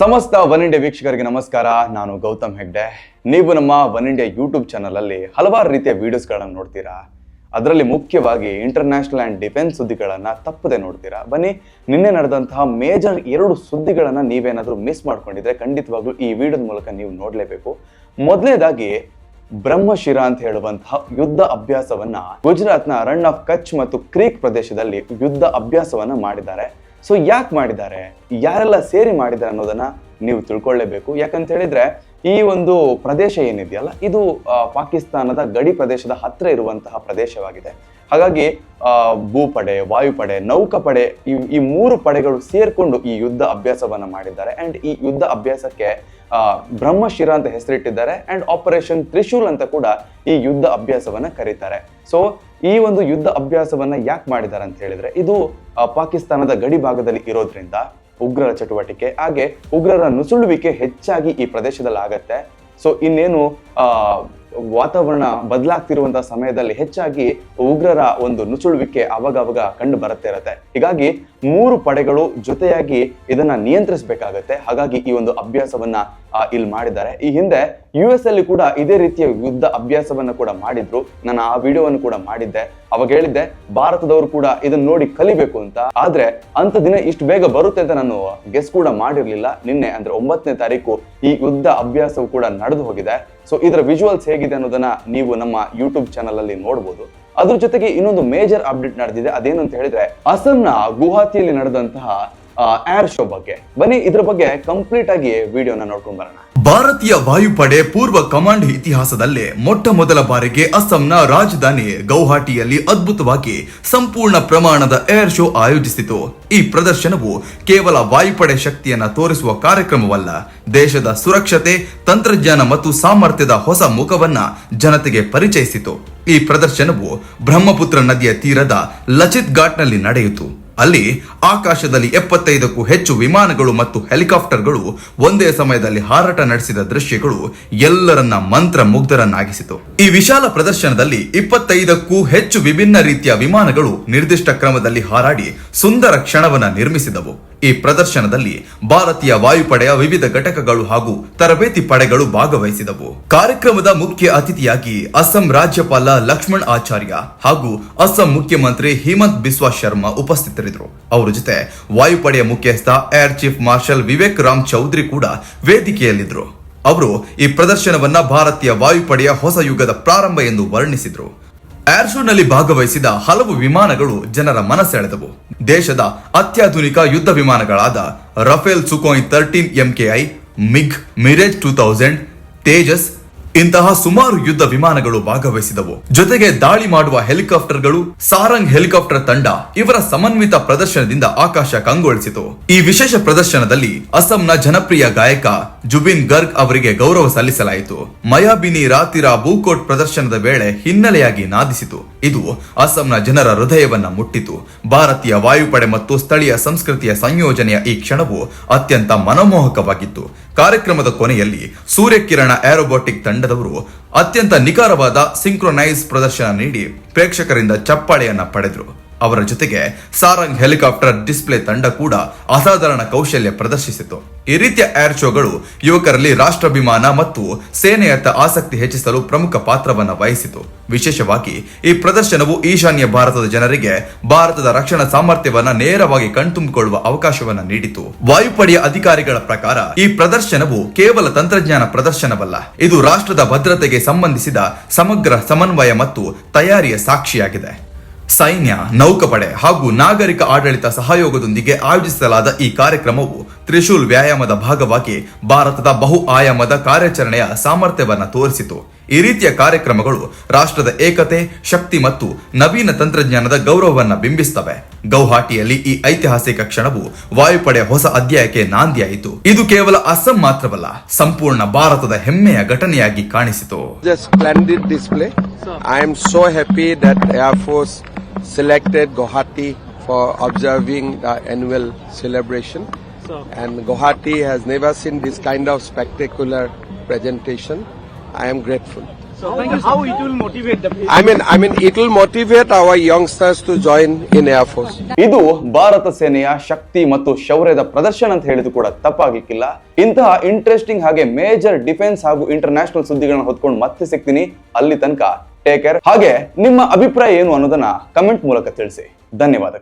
ಸಮಸ್ತ one India ವೀಕ್ಷಕರಿಗೆ ನಮಸ್ಕಾರ. ನಾನು ಗೌತಮ್ ಹೆಗ್ಡೆ. ನೀವು ನಮ್ಮ ಒನ್ ಇಂಡಿಯಾ ಯೂಟ್ಯೂಬ್ ಚಾನಲಲ್ಲಿ ಹಲವಾರು ರೀತಿಯ ವಿಡಿಯೋಸ್ಗಳನ್ನು ನೋಡ್ತೀರಾ? ಅದರಲ್ಲಿ ಮುಖ್ಯವಾಗಿ ಇಂಟರ್ನ್ಯಾಷನಲ್ ಆ್ಯಂಡ್ ಡಿಫೆನ್ಸ್ ಸುದ್ದಿಗಳನ್ನು ತಪ್ಪದೆ ನೋಡ್ತೀರಾ? ಬನ್ನಿ, ನಿನ್ನೆ ನಡೆದಂತಹ ಮೇಜರ್ ಎರಡು ಸುದ್ದಿಗಳನ್ನು ನೀವೇನಾದರೂ ಮಿಸ್ ಮಾಡ್ಕೊಂಡಿದ್ರೆ ಖಂಡಿತವಾಗ್ಲೂ ಈ ವಿಡಿಯೋದ ಮೂಲಕ ನೀವು ನೋಡಲೇಬೇಕು. ಮೊದಲನೇದಾಗಿ, ಬ್ರಹ್ಮಶಿರ ಅಂತ ಹೇಳುವಂತಹ ಯುದ್ಧ ಅಭ್ಯಾಸವನ್ನ ಗುಜರಾತ್ನ ರನ್ ಆಫ್ ಕಚ್ ಮತ್ತು ಕ್ರೀಕ್ ಪ್ರದೇಶದಲ್ಲಿ ಯುದ್ಧ ಅಭ್ಯಾಸವನ್ನ ಮಾಡಿದ್ದಾರೆ. ಸೊ ಯಾಕೆ ಮಾಡಿದ್ದಾರೆ? ಯಾರೆಲ್ಲ ಸೇರಿ ಮಾಡಿದ್ದಾರೆ ಅನ್ನೋದನ್ನ ನೀವು ತಿಳ್ಕೊಳ್ಳೇಬೇಕು. ಯಾಕಂತ ಹೇಳಿದ್ರೆ, ಈ ಒಂದು ಪ್ರದೇಶ ಏನಿದೆಯಲ್ಲ, ಇದು ಪಾಕಿಸ್ತಾನದ ಗಡಿ ಪ್ರದೇಶದ ಹತ್ತಿರ ಇರುವಂತಹ ಪ್ರದೇಶವಾಗಿದೆ. ಹಾಗಾಗಿ ಭೂಪಡೆ, ವಾಯುಪಡೆ, ನೌಕಾಪಡೆ, ಈ ಈ ಮೂರು ಪಡೆಗಳು ಸೇರ್ಕೊಂಡು ಈ ಯುದ್ಧ ಅಭ್ಯಾಸವನ್ನ ಮಾಡಿದ್ದಾರೆ. ಅಂಡ್ ಈ ಯುದ್ಧ ಅಭ್ಯಾಸಕ್ಕೆ ಬ್ರಹ್ಮಶಿರ ಅಂತ ಹೆಸರಿಟ್ಟಿದ್ದಾರೆ. ಅಂಡ್ ಆಪರೇಷನ್ ತ್ರಿಶೂಲ್ ಅಂತ ಕೂಡ ಈ ಯುದ್ಧ ಅಭ್ಯಾಸವನ್ನ ಕರೀತಾರೆ. ಸೊ ಈ ಒಂದು ಯುದ್ಧ ಅಭ್ಯಾಸವನ್ನ ಯಾಕೆ ಮಾಡಿದ್ದಾರೆ ಅಂತ ಹೇಳಿದ್ರೆ, ಇದು ಪಾಕಿಸ್ತಾನದ ಗಡಿ ಭಾಗದಲ್ಲಿ ಇರೋದ್ರಿಂದ ಉಗ್ರರ ಚಟುವಟಿಕೆ, ಹಾಗೆ ಉಗ್ರರ ನುಸುಳುವಿಕೆ ಹೆಚ್ಚಾಗಿ ಈ ಪ್ರದೇಶದಲ್ಲಿ ಆಗತ್ತೆ. ಸೊ ಇನ್ನೇನು ವಾತಾವರಣ ಬದಲಾಗ್ತಿರುವಂತಹ ಸಮಯದಲ್ಲಿ ಹೆಚ್ಚಾಗಿ ಉಗ್ರರ ಒಂದು ನುಸುಳುವಿಕೆ ಅವಾಗ ಅವಾಗ ಕಂಡು ಬರುತ್ತೆ ಇರತ್ತೆ. ಹೀಗಾಗಿ ಮೂರು ಪಡೆಗಳು ಜೊತೆಯಾಗಿ ಇದನ್ನ ನಿಯಂತ್ರಿಸಬೇಕಾಗತ್ತೆ. ಹಾಗಾಗಿ ಈ ಒಂದು ಅಭ್ಯಾಸವನ್ನ ಇಲ್ಲಿ ಮಾಡಿದ್ದಾರೆ. ಈ ಹಿಂದೆ ಯು ಎಸ್ ಅಲ್ಲಿ ಕೂಡ ಇದೇ ರೀತಿಯ ಯುದ್ಧ ಅಭ್ಯಾಸವನ್ನ ಕೂಡ ಮಾಡಿದ್ರು. ನಾನು ಆ ವಿಡಿಯೋವನ್ನು ಕೂಡ ಮಾಡಿದ್ದೆ. ಅವಾಗ ಹೇಳಿದ್ದೆ, ಭಾರತದವರು ಕೂಡ ಇದನ್ನ ನೋಡಿ ಕಲಿಬೇಕು ಅಂತ. ಆದ್ರೆ ಅಂತ ದಿನ ಇಷ್ಟು ಬೇಗ ಬರುತ್ತೆ ಅಂತ ನಾನು ಗೆಸ್ ಕೂಡ ಮಾಡಿರ್ಲಿಲ್ಲ. ನಿನ್ನೆ ಅಂದ್ರೆ ಒಂಬತ್ತನೇ ತಾರೀಕು ಈ ಯುದ್ಧ ಅಭ್ಯಾಸವು ಕೂಡ ನಡೆದು ಹೋಗಿದೆ. ಸೊ ಇದರ ವಿಜುವಲ್ಸ್ ಹೇಗಿದೆ ಅನ್ನೋದನ್ನ ನೀವು ನಮ್ಮ ಯೂಟ್ಯೂಬ್ ಚಾನಲ್ ಅಲ್ಲಿ ನೋಡಬಹುದು ಅದ್ರ ಜೊತೆಗೆ ಇನ್ನೊಂದು ಮೇಜರ್ ಅಪ್ಡೇಟ್ ನಡೆದಿದೆ. ಅದೇನು ಅಂತ ಹೇಳಿದ್ರೆ, ಅಸ್ಸಾಂನ ಗುವಾಹತಿಯಲ್ಲಿ ನಡೆದಂತಹ ಏರ್ ಶೋ ಬಗ್ಗೆ. ಬನ್ನಿ, ಇದ್ರ ಬಗ್ಗೆ ಕಂಪ್ಲೀಟ್ ಆಗಿ ವಿಡಿಯೋನ ನೋಡ್ಕೊಂಡ್ ಬರೋಣ. ಭಾರತೀಯ ವಾಯುಪಡೆ ಪೂರ್ವ ಕಮಾಂಡ್ ಇತಿಹಾಸದಲ್ಲೇ ಮೊಟ್ಟ ಮೊದಲ ಬಾರಿಗೆ ಅಸ್ಸಾಂನ ರಾಜಧಾನಿ ಗೌಹಾಟಿಯಲ್ಲಿ ಅದ್ಭುತವಾಗಿ ಸಂಪೂರ್ಣ ಪ್ರಮಾಣದ ಏರ್ ಶೋ ಆಯೋಜಿಸಿತು. ಈ ಪ್ರದರ್ಶನವು ಕೇವಲ ವಾಯುಪಡೆ ಶಕ್ತಿಯನ್ನು ತೋರಿಸುವ ಕಾರ್ಯಕ್ರಮವಲ್ಲ, ದೇಶದ ಸುರಕ್ಷತೆ, ತಂತ್ರಜ್ಞಾನ ಮತ್ತು ಸಾಮರ್ಥ್ಯದ ಹೊಸ ಮುಖವನ್ನ ಜನತೆಗೆ ಪರಿಚಯಿಸಿತು. ಈ ಪ್ರದರ್ಶನವು ಬ್ರಹ್ಮಪುತ್ರ ನದಿಯ ತೀರದ ಲಚಿತ್ ಘಾಟ್ನಲ್ಲಿ ನಡೆಯಿತು. ಅಲ್ಲಿ ಆಕಾಶದಲ್ಲಿ ಎಪ್ಪತ್ತೈದಕ್ಕೂ ಹೆಚ್ಚು ವಿಮಾನಗಳು ಮತ್ತು ಹೆಲಿಕಾಪ್ಟರ್ಗಳು ಒಂದೇ ಸಮಯದಲ್ಲಿ ಹಾರಾಟ ನಡೆಸಿದ ದೃಶ್ಯಗಳು ಎಲ್ಲರನ್ನ ಮಂತ್ರ ಮುಗ್ಧರನ್ನಾಗಿಸಿತು ಈ ವಿಶಾಲ ಪ್ರದರ್ಶನದಲ್ಲಿ ಇಪ್ಪತ್ತೈದಕ್ಕೂ ಹೆಚ್ಚು ವಿಭಿನ್ನ ರೀತಿಯ ವಿಮಾನಗಳು ನಿರ್ದಿಷ್ಟ ಕ್ರಮದಲ್ಲಿ ಹಾರಾಡಿ ಸುಂದರ ಕ್ಷಣವನ್ನ ನಿರ್ಮಿಸಿದವು. ಈ ಪ್ರದರ್ಶನದಲ್ಲಿ ಭಾರತೀಯ ವಾಯುಪಡೆಯ ವಿವಿಧ ಘಟಕಗಳು ಹಾಗೂ ತರಬೇತಿ ಪಡೆಗಳು ಭಾಗವಹಿಸಿದವು. ಕಾರ್ಯಕ್ರಮದ ಮುಖ್ಯ ಅತಿಥಿಯಾಗಿ ಅಸ್ಸಾಂ ರಾಜ್ಯಪಾಲ ಲಕ್ಷ್ಮಣ್ ಆಚಾರ್ಯ ಹಾಗೂ ಅಸ್ಸಾಂ ಮುಖ್ಯಮಂತ್ರಿ ಹಿಮಂತ್ ಬಿಸ್ವಾ ಶರ್ಮಾ ಉಪಸ್ಥಿತರಿದ್ದರು. ಅವರ ಜೊತೆ ವಾಯುಪಡೆಯ ಮುಖ್ಯಸ್ಥ, air chief marshal Vivek Ram Chaudhari ಕೂಡ ವೇದಿಕೆಯಲ್ಲಿದ್ದರು. ಅವರು ಈ ಪ್ರದರ್ಶನವನ್ನ ಭಾರತೀಯ ವಾಯುಪಡೆಯ ಹೊಸ ಯುಗದ ಪ್ರಾರಂಭ ಎಂದು ವರ್ಣಿಸಿದ್ರು. ಏರ್ ಶೋನಲ್ಲಿ ಭಾಗವಹಿಸಿದ ಹಲವು ವಿಮಾನಗಳು ಜನರ ಮನಸೆಳೆದವು ದೇಶದ ಅತ್ಯಾಧುನಿಕ ಯುದ್ಧ ವಿಮಾನಗಳಾದ Rafale Sukhoi thirteen MKI MiG Mirage two thousand Tejas ಇಂತಹ ಸುಮಾರು ಯುದ್ಧ ವಿಮಾನಗಳು ಭಾಗವಹಿಸಿದವು. ಜೊತೆಗೆ ದಾಳಿ ಮಾಡುವ ಹೆಲಿಕಾಪ್ಟರ್ಗಳು, ಸಾರಂಗ್ ಹೆಲಿಕಾಪ್ಟರ್ ತಂಡ ಇವರ ಸಮನ್ವಿತ ಪ್ರದರ್ಶನದಿಂದ ಆಕಾಶ ಕಂಗೊಳಿಸಿತು. ಈ ವಿಶೇಷ ಪ್ರದರ್ಶನದಲ್ಲಿ ಅಸ್ಸಾಂನ ಜನಪ್ರಿಯ ಗಾಯಕ ಜುಬಿನ್ ಗರ್ಗ್ ಅವರಿಗೆ ಗೌರವ ಸಲ್ಲಿಸಲಾಯಿತು. ಮಯಾಬಿನಿ ರಾತಿರ ಬೂಕೋಟ್ ಪ್ರದರ್ಶನದ ವೇಳೆ ಹಿನ್ನೆಲೆಯಾಗಿ ನಾದಿಸಿತು. ಇದು ಅಸ್ಸಾಂನ ಜನರ ಹೃದಯವನ್ನ ಮುಟ್ಟಿತು. ಭಾರತೀಯ ವಾಯುಪಡೆ ಮತ್ತು ಸ್ಥಳೀಯ ಸಂಸ್ಕೃತಿಯ ಸಂಯೋಜನೆಯ ಈ ಕ್ಷಣವು ಅತ್ಯಂತ ಮನಮೋಹಕವಾಗಿತ್ತು. ಕಾರ್ಯಕ್ರಮದ ಕೊನೆಯಲ್ಲಿ ಸೂರ್ಯಕಿರಣ ಏರೋಬೋಟಿಕ್ ತಂಡದವರು ಅತ್ಯಂತ ನಿಖರವಾದ ಸಿಂಕ್ರೊನೈಸ್ ಪ್ರದರ್ಶನ ನೀಡಿ ಪ್ರೇಕ್ಷಕರಿಂದ ಚಪ್ಪಾಳೆಯನ್ನ ಪಡೆದರು. ಅವರ ಜೊತೆಗೆ ಸಾರಂಗ್ ಹೆಲಿಕಾಪ್ಟರ್ ಡಿಸ್ಪ್ಲೇ ತಂಡ ಕೂಡ ಅಸಾಧಾರಣ ಕೌಶಲ್ಯ ಪ್ರದರ್ಶಿಸಿತು. ಈ ರೀತಿಯ ಏರ್ ಶೋಗಳು ಯುವಕರಲ್ಲಿ ರಾಷ್ಟ್ರಾಭಿಮಾನ ಮತ್ತು ಸೇನೆಯತ್ತ ಆಸಕ್ತಿ ಹೆಚ್ಚಿಸಲು ಪ್ರಮುಖ ಪಾತ್ರವನ್ನು ವಹಿಸಿತು. ವಿಶೇಷವಾಗಿ ಈ ಪ್ರದರ್ಶನವು ಈಶಾನ್ಯ ಭಾರತದ ಜನರಿಗೆ ಭಾರತದ ರಕ್ಷಣಾ ಸಾಮರ್ಥ್ಯವನ್ನು ನೇರವಾಗಿ ಕಣ್ತುಂಬಿಕೊಳ್ಳುವ ಅವಕಾಶವನ್ನು ನೀಡಿತು. ವಾಯುಪಡೆಯ ಅಧಿಕಾರಿಗಳ ಪ್ರಕಾರ ಈ ಪ್ರದರ್ಶನವು ಕೇವಲ ತಂತ್ರಜ್ಞಾನ ಪ್ರದರ್ಶನವಲ್ಲ, ಇದು ರಾಷ್ಟ್ರದ ಭದ್ರತೆಗೆ ಸಂಬಂಧಿಸಿದ ಸಮಗ್ರ ಸಮನ್ವಯ ಮತ್ತು ತಯಾರಿಯ ಸಾಕ್ಷಿಯಾಗಿದೆ. ಸೈನ್ಯ ನೌಕಾಪಡೆ ಹಾಗೂ ನಾಗರಿಕ ಆಡಳಿತ ಸಹಯೋಗದೊಂದಿಗೆ ಆಯೋಜಿಸಲಾದ ಈ ಕಾರ್ಯಕ್ರಮವು ತ್ರಿಶೂಲ್ ವ್ಯಾಯಾಮದ ಭಾಗವಾಗಿ ಭಾರತದ ಬಹು ಆಯಾಮದ ಕಾರ್ಯಾಚರಣೆಯ ಸಾಮರ್ಥ್ಯವನ್ನು ತೋರಿಸಿತು. ಈ ರೀತಿಯ ಕಾರ್ಯಕ್ರಮಗಳು ರಾಷ್ಟ್ರದ ಏಕತೆ ಶಕ್ತಿ ಮತ್ತು ನವೀನ ತಂತ್ರಜ್ಞಾನದ ಗೌರವವನ್ನು ಬಿಂಬಿಸ್ತವೆ ಗೌಹಾಟಿಯಲ್ಲಿ ಈ ಐತಿಹಾಸಿಕ ಕ್ಷಣವು ವಾಯುಪಡೆ ಹೊಸ ಅಧ್ಯಾಯಕ್ಕೆ ನಾಂದಿಯಾಯಿತು. ಇದು ಕೇವಲ ಅಸ್ಸಾಂ ಮಾತ್ರವಲ್ಲ ಸಂಪೂರ್ಣ ಭಾರತದ ಹೆಮ್ಮೆಯ ಘಟನೆಯಾಗಿ ಕಾಣಿಸಿತು. I splendid display. I am so happy that Air Force selected Guwahati for observing the annual celebration. And Guwahati has never seen this kind of spectacular presentation. I am grateful. So how it will motivate the I mean, I mean, it will motivate our youngsters to join in Air Force. ಇದು ಭಾರತ ಸೇನೆಯ ಶಕ್ತಿ ಮತ್ತು ಶೌರ್ಯದ ಪ್ರದರ್ಶನ ಅಂತ ಹೇಳಿದ್ರು ಕೂಡ ತಪ್ಪಾಗ್ಲಿಕ್ಕಿಲ್ಲ ಇಂತಹ interesting ಹಾಗೆ major defence ಹಾಗೂ ಇಂಟರ್ನ್ಯಾಷನಲ್ ಸುದ್ದಿಗಳನ್ನ ಹೊತ್ಕೊಂಡು ಮತ್ತೆ ಸಿಗ್ತೀನಿ ಅಲ್ಲಿ ತನಕ ಟೇಕ್ ಕೇರ್ ಹಾಗೆ ನಿಮ್ಮ ಅಭಿಪ್ರಾಯ ಏನು ಅನ್ನೋದನ್ನ ಕಮೆಂಟ್ ಮೂಲಕ ತಿಳಿಸಿ. ಧನ್ಯವಾದಗಳು.